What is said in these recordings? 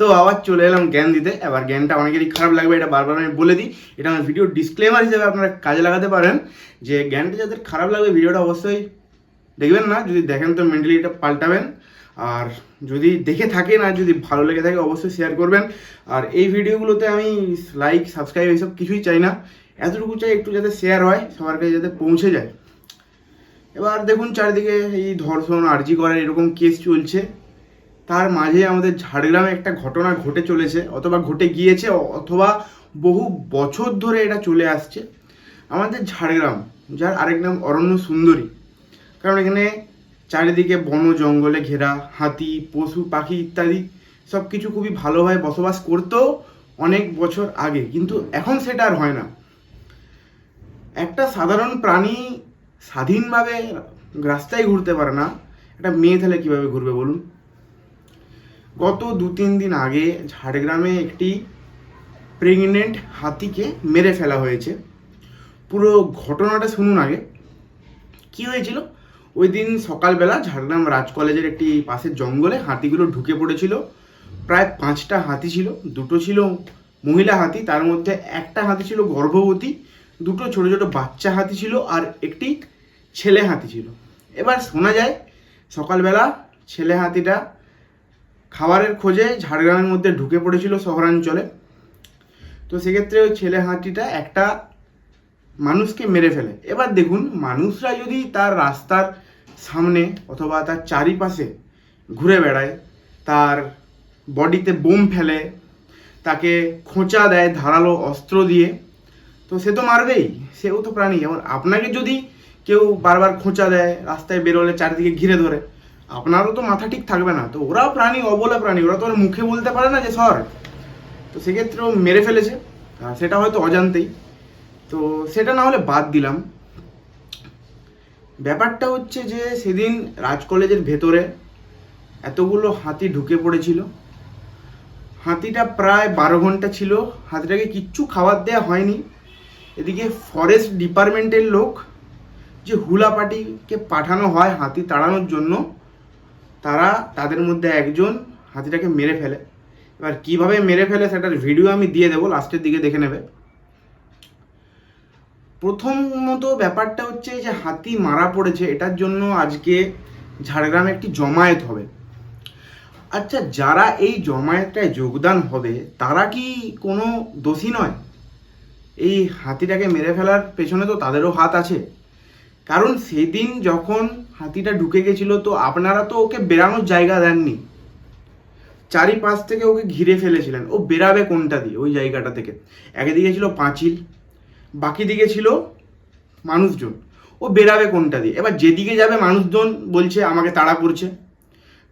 তো আবার চলে এলাম জ্ঞান দিতে। এবার জ্ঞানটা অনেকেরই খারাপ লাগবে, এটা বারবার আমি বলে দিই। এটা আমার ভিডিও ডিসক্লেমার হিসেবে আপনারা কাজে লাগাতে পারেন। যে জ্ঞানটা যাদের খারাপ লাগবে, ভিডিওটা অবশ্যই দেখবেন না। যদি দেখেন তো মেন্টালি এটা পাল্টাবেন। আর যদি দেখে থাকেন আর যদি ভালো লেগে থাকে, অবশ্যই শেয়ার করবেন। আর এই ভিডিওগুলোতে আমি লাইক সাবস্ক্রাইব এইসব কিছুই চাই না। এতটুকু চাই একটু যাতে শেয়ার হয়, সবার কাছে যাতে পৌঁছে যায়। এবার দেখুন চারিদিকে এই ধর্ষণ, আর্জি করার এরকম কেস চলছে। তার মাঝে আমাদের ঝাড়গ্রামে একটা ঘটনা ঘটে চলেছে, অথবা ঘটে গিয়েছে, অথবা বহু বছর ধরে এটা চলে আসছে। আমাদের ঝাড়গ্রাম, যার আরেক নাম অরণ্য সুন্দরী। কারণ এখানে চারিদিকে বন, জঙ্গলে ঘেরা, হাতি, পশু, পাখি ইত্যাদি সব কিছু খুবই ভালোভাবে বসবাস করতো অনেক বছর আগে। কিন্তু এখন সেটা আর হয় না। একটা সাধারণ প্রাণী স্বাধীনভাবে রাস্তায় ঘুরতে পারে না। একটা মেয়ে তাহলে কীভাবে ঘুরবে বলুন? গত দু তিন দিন আগে ঝাড়গ্রামে একটি প্রেগনেন্ট হাতিকে মেরে ফেলা হয়েছে। পুরো ঘটনাটা শুনুন আগে। কি হয়েছিল? ওই দিন সকালবেলা ঝাড়গ্রাম রাজ কলেজের একটি পাশের জঙ্গলে হাতিগুলো ঢুকে পড়েছিল। প্রায় পাঁচটা হাতি ছিল, দুটো ছিল মহিলা হাতি, তার মধ্যে একটা হাতি ছিল গর্ভবতী, দুটো ছোট ছোট বাচ্চা হাতি ছিল আর একটি ছেলে হাতি ছিল। এবার শোনা যায়, সকালবেলা ছেলে হাতিটা খাবারের খোঁজে ঝাড়গ্রামের মধ্যে ঢুকে পড়েছিল শহরাঞ্চলে। তো সেক্ষেত্রে ওই ছেলে হাতিটা একটা মানুষকে মেরে ফেলে। এবার দেখুন, মানুষরা যদি তার রাস্তার সামনে অথবা তার চারিপাশে ঘুরে বেড়ায়, তার বডিতে বোম ফেলে, তাকে খোঁচা দেয়, ধারালো অস্ত্র দিয়ে, তো সে তো মারবেই, সেও তো প্রাণী। এবার আপনাকে যদি কেউ বারবার খোঁচা দেয়, রাস্তায় বেরোলে চারিদিকে ঘিরে ধরে আপনারও তো মাথা ঠিক থাকবে না। তো ওরাও প্রাণী, অবলা প্রাণী, ওরা তো আর মুখে বলতে পারে না যে, সর। তো সেক্ষেত্রে ও মেরে ফেলেছে। সেটা হয়তো অজান্তেই। তো সেটা না হলে বাদ দিলাম। ব্যাপারটা হচ্ছে যে, সেদিন রাজ কলেজের ভেতরে এতগুলো হাতি ঢুকে পড়েছিল। হাতিটা প্রায় বারো ঘণ্টা ছিল। হাতিটাকে কিচ্ছু খাবার দেওয়া হয়নি। এদিকে ফরেস্ট ডিপার্টমেন্টের লোক যে হুলা পার্টিকে পাঠানো হয় হাতি তাড়ানোর জন্য তারা তাদের মধ্যে একজন হাতিটাকে মেরে ফেলে। এবার কীভাবে মেরে ফেলে সেটার ভিডিও আমি দিয়ে দেবো লাস্টের দিকে দেখে নেবে। প্রথমত ব্যাপারটা হচ্ছে যে হাতি মারা পড়েছে, এটার জন্য আজকে ঝাড়গ্রামে একটি জমায়েত হবে। আচ্ছা যারা এই জমায়েতটায় যোগদান হবে, তারা কি কোনো দোষী নয়? এই হাতিটাকে মেরে ফেলার পেছনে তো তাদেরও হাত আছে। কারণ সেদিন যখন হাতিটা ঢুকে গেছিল, তো আপনারা তো ওকে বেরানোর জায়গা দেননি। চারিপাশ থেকে ওকে ঘিরে ফেলেছিলেন। ও বেরাবে কোনটা দিয়ে? ওই জায়গাটা থেকে। একদিকে ছিল পাঁচিল বাকি দিকে ছিল মানুষজন। ও বেরাবে কোনটা দিয়ে? এবার যেদিকে যাবে মানুষজন বলছে, আমাকে তাড়া করছে।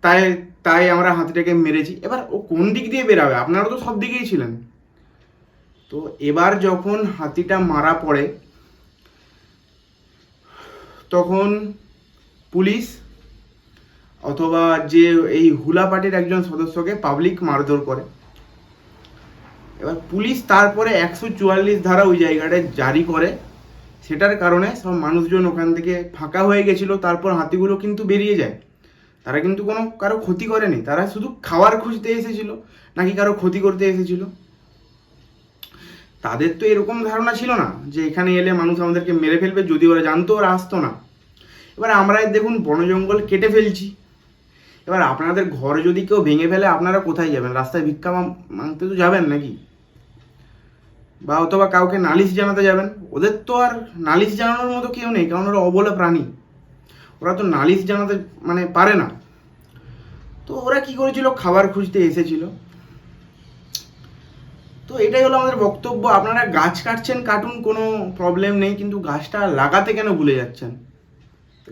তাই তাই আমরা হাতিটাকে মেরেছি। এবার ও কোন দিক দিয়ে বেরাবে আপনারা তো সব দিকেই ছিলেন। তো এবার যখন হাতিটা মারা পড়ে তখন পুলিশ অথবা যে এই হুলা পার্টির একজন সদস্যকে পাবলিক মারধর করে। এবার পুলিশ তারপরে একশো চুয়াল্লিশ ধারা ওই জায়গাটায় জারি করে। সেটার কারণে সব মানুষজন ওখান থেকে ফাঁকা হয়ে গেছিল, তারপর হাতিগুলো কিন্তু বেরিয়ে যায়। তারা কিন্তু কোনো কারও ক্ষতি করেনি, তারা শুধু খাবার খুঁজতে এসেছিল, নাকি কারও ক্ষতি করতে এসেছিল। তাদের তো এরকম ধারণা ছিল না যে এখানে এলে মানুষ আমাদেরকে মেরে ফেলবে, যদি ওরা জানতো ওরা আসতো না। এবার আমরাই দেখুন বন জঙ্গল কেটে ফেলছি। এবার আপনাদের ঘর যদি কেউ ভেঙে ফেলে, আপনারা কোথায় যাবেন? রাস্তায় ভিক্ষা মাংতে তো যাবেন নাকি? বা অথবা কাউকে নালিশ জানাতে যাবেন? ওদের তো আর নালিশ জানানোর মতো কেউ নেই, কারণ ওরা অবলা প্রাণী। ওরা তো নালিশ জানাতে মানে পারে না। তো ওরা কি করেছিল? খাবার খুঁজতে এসেছিল। তো এটাই হলো আমাদের বক্তব্য। আপনারা গাছ কাটছেন, কাটুন, কোনো প্রবলেম নেই, কিন্তু গাছটা লাগাতে কেন ভুলে যাচ্ছেন?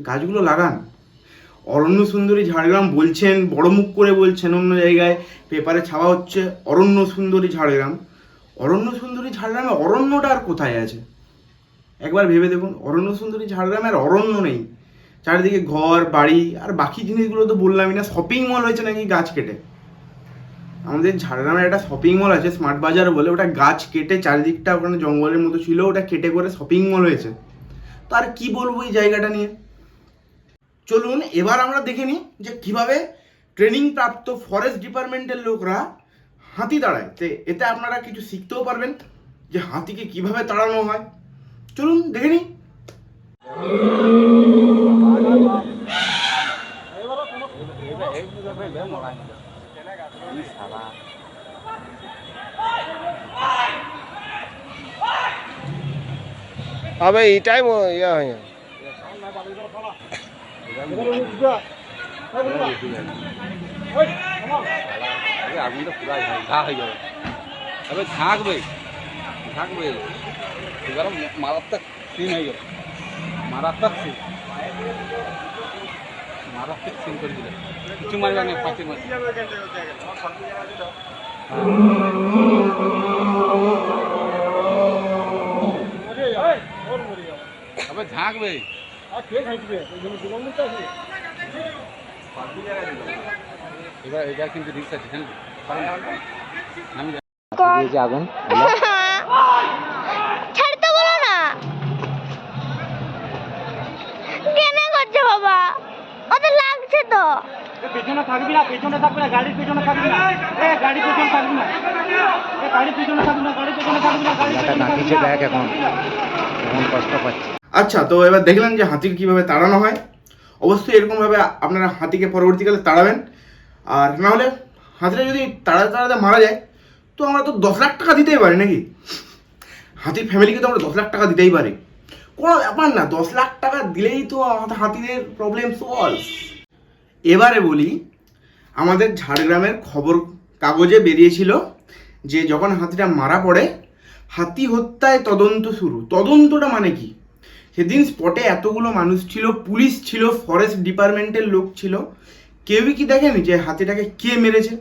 গাছগুলো লাগান। অরণ্য সুন্দরী ঝাড়গ্রাম বলছেন, বড় মুখ করে বলছেন অন্য জায়গায়, পেপারে ছাওয়া হচ্ছে, অরণ্য সুন্দরী ঝাড়গ্রাম। অরণ্য সুন্দরী ঝাড়গ্রামে অরণ্যটা আর কোথায় আছে? একবার ভেবে দেখুন, অরণ্য সুন্দরী ঝাড়গ্রামের অরণ্য নেই। চারিদিকে ঘর, বাড়ি, আর বাকি জিনিসগুলো তো বললামই না শপিং মল হয়েছে নাকি গাছ কেটে? আমাদের ঝাড়গ্রামের একটা শপিং মল আছে স্মার্ট বাজার বলে, ওটা গাছ কেটে চারিদিকটা ওখানে জঙ্গলের মতো ছিল, ওটা কেটে করে শপিং মল হয়েছে। তো আর কি বলব এই জায়গাটা নিয়ে? চলুন, এবার আমরা দেখে নিই যে কীভাবে ট্রেনিং প্রাপ্ত ফরেস্ট ডিপার্টমেন্টের লোকরা হাতি তাড়ায়। তো, এতে আপনারা কিছু শিখতেও পারবেন যে হাতিকে কীভাবে তাড়ানো হয়। চলুন, দেখে নিই। ম- ইয়ে হয় না। আরে আগুনটা পুরাই ঘা হয়ে যাবে তবে থাকবে থাকবে এবার মারাত্মক সিন হয়ে গেল। মারাত্মক সিন মারাত্মক সিন করে দিলে। কিছু মারবে না, ফাঁসি মারবে। তবে ঝাঁকবে। এবার এবার কিন্তু রিক্স আছে হ্যাঁ। আমি দিয়েছে আগুন ছাড়তে বলো না। কেনে করছে বাবা? ওদের লাগছে তো। পেছনে থাকবি না পেছনে থাকবি না গাড়ির পেছনে থাকবি না। এ গাড়ির পেছনে থাকবি না। এ গাড়ির পেছনে থাকবি না গাড়ির পেছনে থাকবি না গাড়ির এটা পেছনে থাকবি নাকিছে না দেখ এখন। কেমন কষ্ট পাচ্ছে। আচ্ছা তো এবার দেখলেন যে হাতির কীভাবে তাড়ানো হয়। অবশ্যই এরকমভাবে আপনারা হাতিকে পরবর্তীকালে তাড়াবেন। আর না হলে হাতিটা যদি তাড়াতে তাড়াতে মারা যায়, তো আমরা তো দশ লাখ টাকা দিতেই পারি নাকি? হাতির ফ্যামিলিকে তো আমরা দশ লাখ টাকা দিতেই পারি। কোনো ব্যাপার না, দশ লাখ টাকা দিলেই তো হাতিদের প্রবলেম সলভ এবারে বলি, আমাদের ঝাড়গ্রামের খবর কাগজে বেরিয়েছিল যে যখন হাতিটা মারা পড়ে, হাতি হত্যায় তদন্ত শুরু। তদন্তটা মানে কি? সেদিন স্পটে এতগুলো মানুষ ছিল পুলিশ ছিল ফরেস্ট ডিপার্টমেন্টের লোক ছিল। কেউই কি দেখেনি যে হাতিটাকে কে মেরেছে?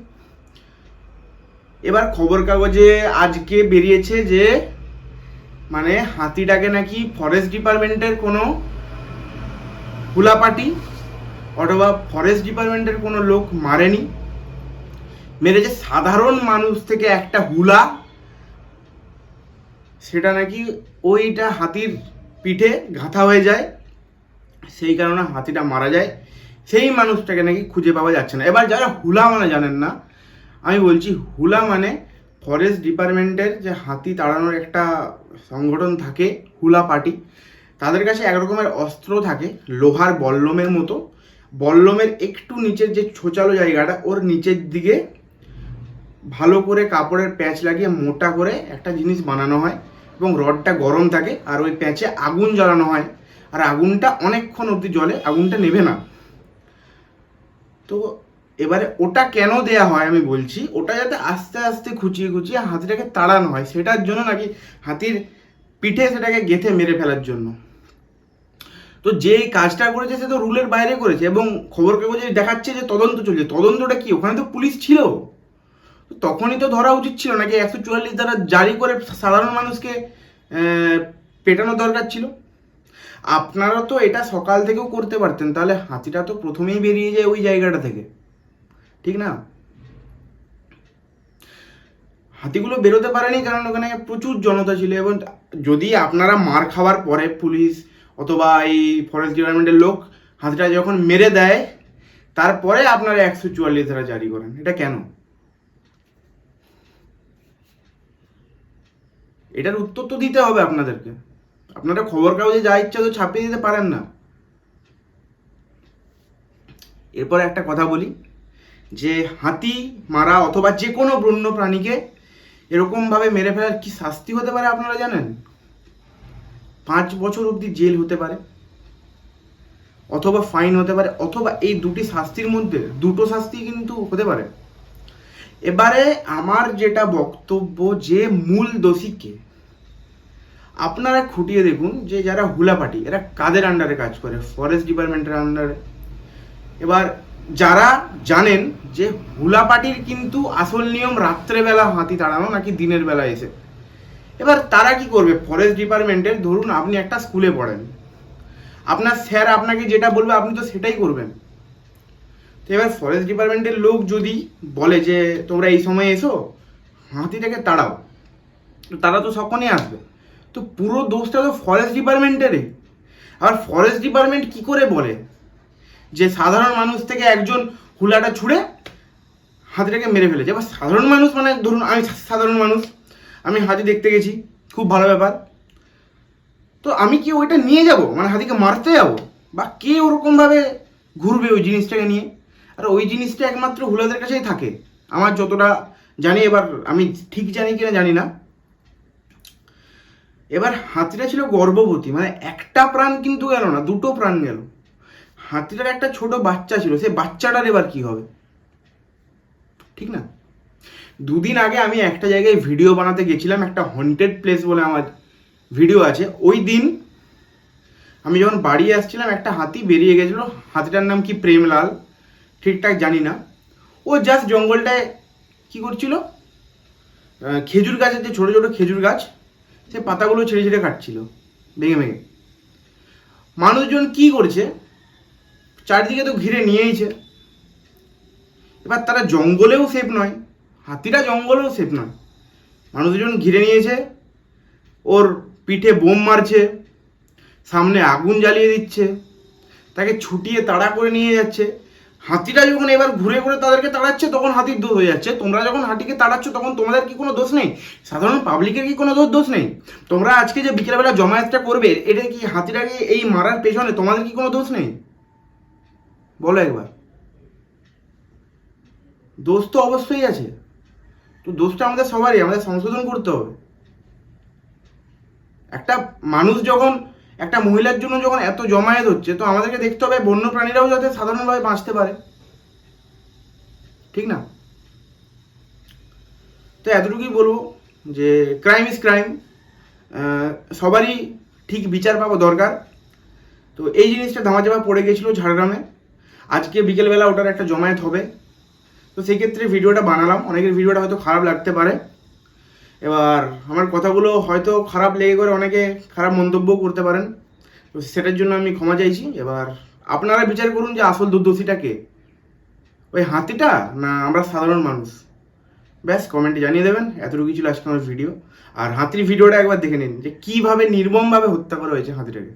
এবার খবর কাগজে আজকে বেরিয়েছে যে মানে হাতিটাকে নাকি ফরেস্ট ডিপার্টমেন্টের কোনো হুলাপাটি অথবা ফরেস্ট ডিপার্টমেন্টের কোনো লোক মারেনি। মেরেছে সাধারণ মানুষ থেকে একটা হুলা। সেটা নাকি ওইটা হাতির পিঠে গাঁথা হয়ে যায়, সেই কারণে হাতিটা মারা যায়। সেই মানুষটাকে নাকি খুঁজে পাওয়া যাচ্ছে না। এবার যারা হুলা মানে জানেন না, আমি বলছি হুলা মানে ফরেস্ট ডিপার্টমেন্টের যে হাতি তাড়ানোর একটা সংগঠন থাকে, হুলা পার্টি। তাদের কাছে একরকমের অস্ত্র থাকে, লোহার বল্লমের মতো। বল্লমের একটু নিচের যে ছোচালো জায়গাটা, ওর নিচের দিকে ভালো করে কাপড়ের প্যাঁচ লাগিয়ে মোটা করে একটা জিনিস বানানো হয়। এবং রডটা গরম থাকে আর ওই প্যাঁচে আগুন জ্বালানো হয়। আর আগুনটা অনেকক্ষণ অবধি জ্বলে, আগুনটা নেবে না। তো এবারে ওটা কেন দেয়া হয় আমি বলছি, ওটা যাতে আস্তে আস্তে খুঁচিয়ে খুঁচিয়ে হাতিটাকে তাড়ানো হয়, সেটার জন্য নাকি হাতির পিঠে সেটাকে গেথে মেরে ফেলার জন্য। তো যেই কাজটা করেছে সে তো রুলের বাইরে করেছে এবং খবর কাগজে দেখাচ্ছে যে তদন্ত চলছে। তদন্তটা কি? ওখানে তো পুলিশ ছিল। তখনই তো ধরা উচিত ছিল নাকি একশো চুয়াল্লিশ দ্বারা জারি করে সাধারণ মানুষকে আহ, পেটানোর দরকার ছিল? আপনারা তো এটা সকাল থেকেও করতে পারতেন তাহলে হাতিটা তো প্রথমেই বেরিয়ে যায় ওই জায়গাটা থেকে। ঠিক না? হাতিগুলো বেরোতে পারেনি কারণ ওখানে প্রচুর জনতা ছিল এবং যদি আপনারা মার খাওয়ার পরে পুলিশ অথবা এই ফরেস্ট ডিপার্টমেন্টের লোক হাতিটা যখন মেরে দেয় তারপরে আপনারা একশো চুয়াল্লিশ ধারা জারি করেন। এটা কেন? এটার উত্তর তো দিতে হবে আপনাদেরকে। আপনারা খবর কাগজে যা ইচ্ছা তো ছাপিয়ে দিতে পারেন না। এরপর একটা কথা বলি, যে হাতি, মারা অথবা যে কোনো বন্য প্রাণীকে এরকমভাবে মেরে ফেলার কি শাস্তি হতে পারে আপনারা জানেন? পাঁচ বছর অবধি জেল হতে পারে, অথবা ফাইন হতে পারে, অথবা এই দুটি শাস্তির মধ্যে দুটো শাস্তি কিন্তু হতে পারে। এবারে আমার যেটা বক্তব্য যে মূল দোষীকে আপনারা খুঁটিয়ে দেখুন যে যারা হুলাপাটি, এরা কাদের আন্ডারে কাজ করে? ফরেস্ট ডিপার্টমেন্টের আন্ডারে এবার যারা জানেন যে হুলাপাটির কিন্তু আসল নিয়ম রাত্রেবেলা হাতি তাড়ানো নাকি দিনের বেলা এসে। এবার তারা কি করবে? ফরেস্ট ডিপার্টমেন্টের ধরুন আপনি একটা স্কুলে পড়েন। আপনার স্যার আপনাকে যেটা বলবে, আপনি তো সেটাই করবেন। তো এবার ফরেস্ট ডিপার্টমেন্টের লোক যদি বলে যে, তোমরা এই সময় এসো, হাতিটাকে তাড়াও। তারা তো সকলেই আসবে। তো পুরো দোষটা তো ফরেস্ট ডিপার্টমেন্টেরই আর ফরেস্ট ডিপার্টমেন্ট কি করে বলে? যে সাধারণ মানুষ থেকে একজন হুলাটা ছুঁড়ে হাতিটাকে মেরে ফেলেছে। এবার সাধারণ মানুষ মানে ধরুন, আমি সাধারণ মানুষ, আমি হাতি দেখতে গেছি, খুব ভালো ব্যাপার। তো আমি কি ওইটা নিয়ে যাব? মানে হাতিকে মারতে যাব? বা কে ওরকমভাবে ঘুরবে ওই জিনিসটাকে নিয়ে? আর ওই জিনিসটা একমাত্র হুলাদের কাছেই থাকে। আমার যতটা জানি, এবার আমি ঠিক জানি কিনা জানি না। এবার হাতিটা ছিল গর্ভবতী মানে একটা প্রাণ কিন্তু গেল না, দুটো প্রাণ গেল। হাতিটার একটা ছোট বাচ্চা ছিল সে বাচ্চাটার এবার কি হবে? ঠিক না? দুদিন আগে আমি একটা জায়গায় ভিডিও বানাতে গেছিলাম, একটা হন্টেড প্লেস বলে আমার ভিডিও আছে। ওই দিন আমি যখন বাড়ি আসছিলাম, একটা হাতি বেরিয়ে গেছিল। হাতিটার নাম কি? প্রেমলাল। ঠিকঠাক জানি না। ও জাস্ট জঙ্গলটায় কি করছিল? খেজুর গাছের যে ছোটো ছোটো খেজুর গাছ, সে পাতাগুলো ছেড়ে ছেড়ে কাটছিল, ভেঙে ভেঙে। মানুষজন কি করছে? চারিদিকে তো ঘিরে নিয়েইছে। এবার তারা জঙ্গলেও সেফ নয় হাতিটা জঙ্গলেও সেফ নয়। মানুষজন ঘিরে নিয়েছে, ওর পিঠে বোম মারছে, সামনে আগুন জ্বালিয়ে দিচ্ছে, তাকে ছুটিয়ে তাড়া করে নিয়ে যাচ্ছে। হাতিটা যখন এবার ঘুরে ঘুরে তাদেরকে তাড়াচ্ছে, তখন হাতির দোষ হয়ে যাচ্ছে। তোমরা যখন হাতিকে তাড়াচ্ছ, তখন তোমাদের কি কোনো দোষ নেই? সাধারণ পাবলিকের কি কোনো দোষ দোষ নেই? তোমরা আজকে যে বিকেলবেলা জমায়েতটা করবে, এটা কি হাতিটাকে এই মারার পেছনে তোমাদের কি কোনো দোষ নেই? বলো একবার। দোষ তো অবশ্যই আছে। তো দোষটা আমাদের সবারই, আমাদের সংশোধন করতে হবে। একটা মানুষ যখন একটা মহিলার জন্য যখন এত জমায়েত হচ্ছে, তো আমাদেরকে দেখতে হবে বন্য প্রাণীরাও যাতে সাধারণভাবে বাঁচতে পারে। ঠিক না? তো এতটুকুই বলব যে ক্রাইম ইজ ক্রাইম সবারই ঠিক বিচার পাবো দরকার। তো এই জিনিসটা ধামাচাপা পড়ে গেছিল ঝাড়গ্রামে। আজকে বিকেলবেলা ওটার একটা জমায়েত হবে। তো সেক্ষেত্রে ভিডিওটা বানালাম। অনেকের ভিডিওটা হয়তো খারাপ লাগতে পারে। এবার আমার কথাগুলো হয়তো খারাপ লেগে করে অনেকে খারাপ মন্তব্য করতে পারেন। তো সেটার জন্য আমি ক্ষমা চাইছি। এবার আপনারা বিচার করুন যে আসল দুর্দোষীটা কে। ওই হাতিটা না আমরা সাধারণ মানুষ? ব্যাস কমেন্টে জানিয়ে দেবেন। এতটুকু ছিল আজকে আমার ভিডিও আর হাতির ভিডিওটা একবার দেখে নিন যে কীভাবে নির্মমভাবে হত্যা করা হয়েছে হাতিটাকে।